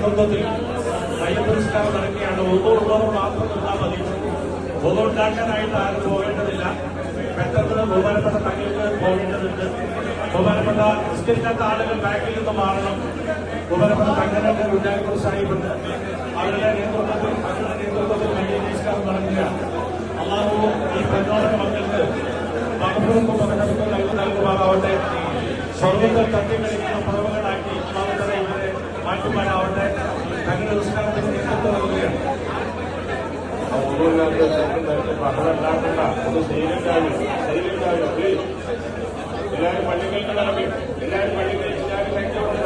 സന്ദർഭത്തിൽ നയപരിഷ്കാരം നടക്കുകയാണ്. ഒന്നോടുള്ളവർ മാത്രം നിന്നാൽ മതി. ബോധമുണ്ടാക്കാനായിട്ട് ആരും പോകേണ്ടതില്ല. പെട്ടെന്ന് ബഹുമാനപ്പെട്ട തങ്ങൾക്ക് പോകേണ്ടതുണ്ട്. ബഹുമാനപ്പെട്ട നിസ്കരിക്കാത്ത ആളുകൾ ബാക്കിൽ നിന്ന് മാറണം. ബഹുമാനപ്പെട്ട തങ്ങളുടെ ഉണ്ടാക്കി പ്രോത്സാഹിപ്പുണ്ട് അവരുടെ നേതൃത്വത്തിൽ തങ്ങളുടെ നേതൃത്വത്തിൽ വലിയ പരിഷ്കാരം നടക്കുകയാണ്. അള്ളാഹു ഈ പ്രചോദന മക്കൾക്ക് മകപ്പുറത്തും പകരത്തും നൽകുമാറാവട്ടെ. സ്വർഗത്തിൽ തട്ടിക്കളിക്കുന്ന പ്രവർത്തനം മാറ്റുമാറാവട്ടെ തങ്ങളുടെ നിസ്കാരത്തിന് നേതൃത്വം നൽകുകയാണ് ഒന്നുമില്ലാത്ത പകരണ്ടാക്കണ്ട ഒന്ന് സൈലന്റാകും സൈലന്റാകും എല്ലാവരും പള്ളികൾക്ക് നടക്കും എല്ലാവരും പള്ളികൾ എല്ലാവരും ലക്ഷ്യമുണ്ട